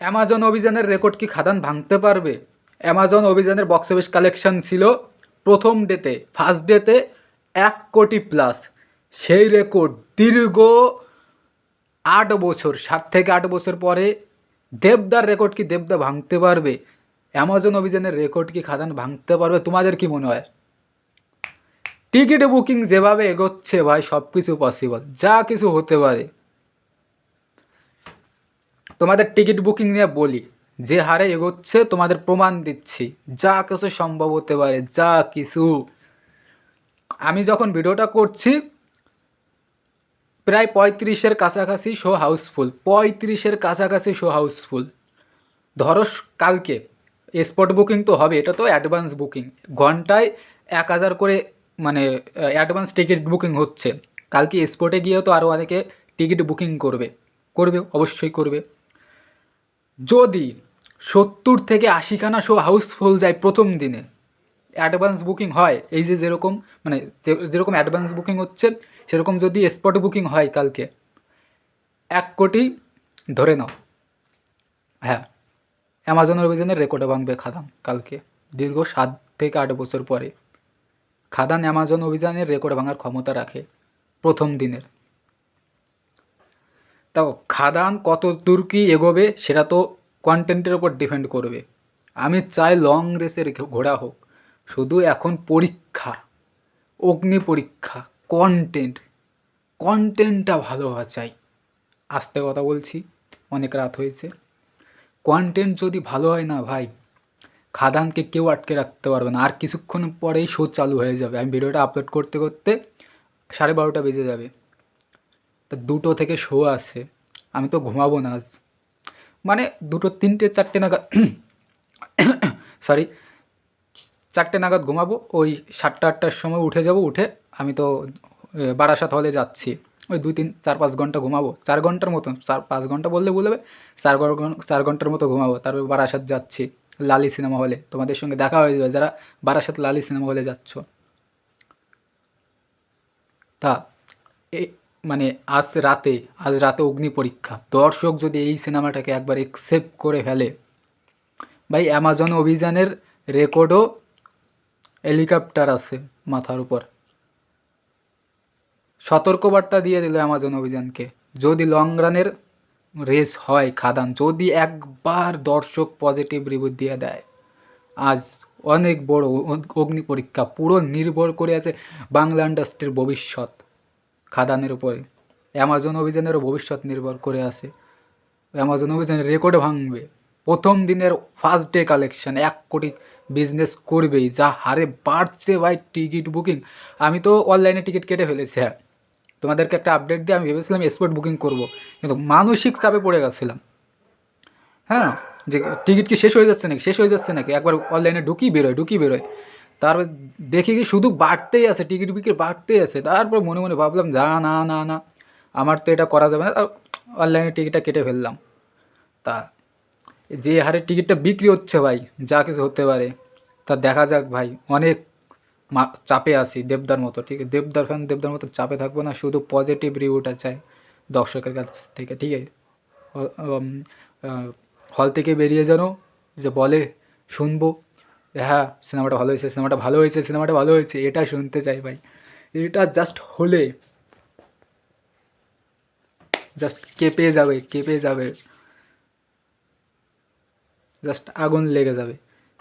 Amazon অভিযানের record কি খাদান ভাঙতে পারবে? অ্যামাজন অভিযানের বক্স অফিস কালেকশন ছিল প্রথম ডেতে ফার্স্ট ডেতে এক কোটি প্লাস সেই রেকর্ড দীর্ঘ আট বছর, সাত থেকে আট বছর পরে দেবদার রেকর্ড কি দেবদা ভাঙতে পারবে? অ্যামাজন অভিযানের রেকর্ড কি খাদান ভাঙতে পারবে? তোমাদের কি মনে হয়? টিকিট বুকিং যেভাবে এগোচ্ছে ভাই সব কিছু পসিবল যা কিছু হতে পারে। তোমাদের টিকিট বুকিং নিয়ে বলি। যে হারে এগোচ্ছে, তোমাদের প্রমাণ দিচ্ছি। যা কিছু সম্ভব হতে পারে, যা কিছু। আমি যখন ভিডিওটা করছি, প্রায় পঁয়ত্রিশের কাছাকাছি শো হাউসফুল পঁয়ত্রিশের কাছাকাছি শো হাউসফুল ধরো কালকে স্পট বুকিং তো হবে, এটা তো অ্যাডভান্স বুকিং ঘন্টায় এক হাজার করে মানে অ্যাডভান্স টিকিট বুকিং হচ্ছে। কালকে স্পটে গিয়েও তো আরও অনেকে টিকিট বুকিং করবে। করবে, অবশ্যই করবে। যদি সত্তর থেকে আশিখানা শো হাউসফুল যায় প্রথম দিনে অ্যাডভান্স বুকিং হয়, এই যে যেরকম মানে যেরকম অ্যাডভান্স বুকিং হচ্ছে, সেরকম যদি স্পট বুকিং হয় কালকে, এক কোটি ধরে নাও। হ্যাঁ অ্যামাজন অভিযানের রেকর্ডে ভাঙবে খাদান কালকে, দীর্ঘ সাত থেকে আট বছর পরে। খাদান অ্যামাজন অভিযানের রেকর্ড ভাঙার ক্ষমতা রাখে প্রথম দিনের। তাও খাদান কত দূর কি এগোবে, সেটা তো কন্টেন্টের ওপর ডিপেন্ড করবে। আমি চাই লং রেসের ঘোড়া হোক, শুধু এখন পরীক্ষা, অগ্নি পরীক্ষা কন্টেন্ট কন্টেন্টটা ভালো হওয়া চাই। আস্তে কথা বলছি, অনেক রাত হয়েছে। কন্টেন্ট যদি ভালো হয় না ভাই, খাদানকে কেউ আটকে রাখতে পারবে না। আর কিছুক্ষণ পরেই শো চালু হয়ে যাবে। আমি ভিডিওটা আপলোড করতে করতে সাড়ে বারোটা বেজে যাবে। তা দুটো থেকে শো আছে। আমি তো ঘুমাবো না আজ। মানে দুটো, তিনটে, চারটে নাগাদ সরি চারটে নাগাদ ঘুমাবো, ওই সাতটা, আটটার সময় উঠে যাব, উঠে আমি তো বারাসাত হলে যাচ্ছি। ওই দুই, তিন, চার, পাঁচ ঘণ্টা ঘুমাবো। চার ঘণ্টার মতন, চার, পাঁচ ঘণ্টা বললে বলবে চার চার ঘণ্টার মতো ঘুমাবো। তারপর বারাসাত যাচ্ছি, লালি সিনেমা হলে। তোমাদের সঙ্গে দেখা হয়ে যাবে, যারা বারাসাত লালি সিনেমা হলে যাচ্ছ। তা মানে আজ রাতে আজ রাতে অগ্নি পরীক্ষা। দর্শক যদি এই সিনেমাটাকে একবার একসেপ্ট করে ফেলে, ভাই অ্যামাজন অভিযানের রেকর্ডও হেলিকপ্টার আছে মাথার উপর। সতর্কবার্তা দিয়ে দিল অ্যামাজন অভিযানকে। যদি লং রানের রেস হয় খাদান, যদি একবার দর্শক পজিটিভ রিভিউ দিয়ে দেয়, আজ অনেক বড় অগ্নি পরীক্ষা পুরো নির্ভর করে আছে বাংলা ইন্ডাস্ট্রির ভবিষ্যৎ। খাদানের উপরে। অ্যামাজন অভিযানেরও ভবিষ্যৎ নির্ভর করে আছে। অ্যামাজন অভিযানের রেকর্ড ভাঙবে। প্রথম দিনের ফার্স্ট ডে কালেকশন এক কোটি বিজনেস করবেই, যা হারে বাড়ছে ভাই টিকিট বুকিং আমি তো অনলাইনে টিকিট কেটে ফেলেছি হ্যাঁ। তোমাদেরকে একটা আপডেট দিয়ে আমি ভেবেছিলাম স্পট বুকিং করব, কিন্তু মানসিক চাপে পড়ে গেছিলাম। হ্যাঁ যে টিকিট কি শেষ হয়ে যাচ্ছে নাকি? শেষ হয়ে যাচ্ছে নাকি? একবার অনলাইনে ঢুকি বেরোয় ঢুকি বেরোয়। তারপর দেখি কি শুধু বাড়তেই আছে, টিকিট বিক্রি বাড়তেই আছে। তারপর মনে মনে ভাবলাম যা না না না, আমার তো এটা করা যাবে না। অনলাইনে টিকিটটা কেটে ফেললাম। তা যে হারে টিকিটটা বিক্রি হচ্ছে ভাই, যা কিছু হতে পারে, তা দেখা যাক ভাই, অনেক চাপে আছি দেবদার মতো, ঠিক আছে? দেবদার ফ্যান, দেবদার মতো চাপে থাকব না, শুধু পজিটিভ রিভিউটা চাই দর্শকের কাছ থেকে, ঠিক আছে? হল থেকে বেরিয়ে যেন, যে বলে, শুনব। যে হ্যাঁ সিনেমাটা ভালো হয়েছে, সিনেমাটা ভালো হয়েছে, সিনেমাটা ভালো হয়েছে, এটা শুনতে চাই ভাই। এটা জাস্ট হলে জাস্ট কেঁপে যাবে কেঁপে যাবে। জাস্ট আগুন লেগে যাবে।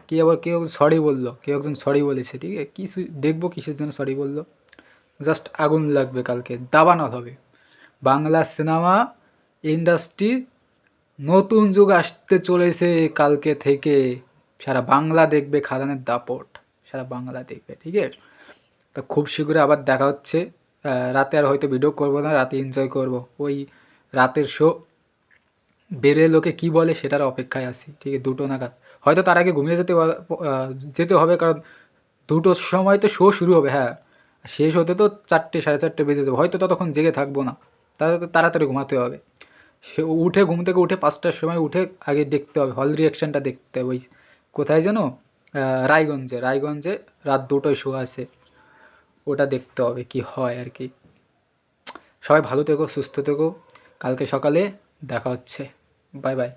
কে আবার কেউ সরি বলল, কেউ একজন সরি বলেছে, ঠিক আছে? কিছু দেখব কিসের জন্য সরি বলল? জাস্ট আগুন লাগবে কালকে দাবানো হবে। বাংলা সিনেমা ইন্ডাস্ট্রি নতুন যুগ আসতে চলেছে কালকে থেকে। সারা বাংলা দেখবে খাদানের দাপট, সারা বাংলা দেখবে, ঠিক আছে? তা খুব শীঘ্রই আবার দেখা হচ্ছে। রাতে আর হয়তো ভিডিও করব না, রাতে এনজয় করব। ওই রাতের শো বেরে লোকে কি বলে সেটার অপেক্ষায় আছি, ঠিক আছে? দুটো নাগাদ। হয়তো তার আগে ঘুমিয়ে যেতে যেতে হবে কারণ দুটোর সময় তো শো শুরু হবে হ্যাঁ। শেষ হতে তো চারটে, সাড়ে চারটে বেজে যাবে। হয়তো ততক্ষণ জেগে থাকব না। তাহলে তো তাড়াতাড়ি ঘুমাতে হবে। সে উঠে, ঘুম থেকে উঠে পাঁচটার সময় উঠে আগে দেখতে হবে হল রিয়াকশানটা দেখতে হবে, ওই কোথায় যেন? রায়গঞ্জে। রায়গঞ্জে রাত দুটোয় শো আছে। ওটা দেখতে হবে কি হয় আর কি। সবাই ভালো থেকো, সুস্থ থেকো। কালকে সকালে দেখা হচ্ছে। Bye bye.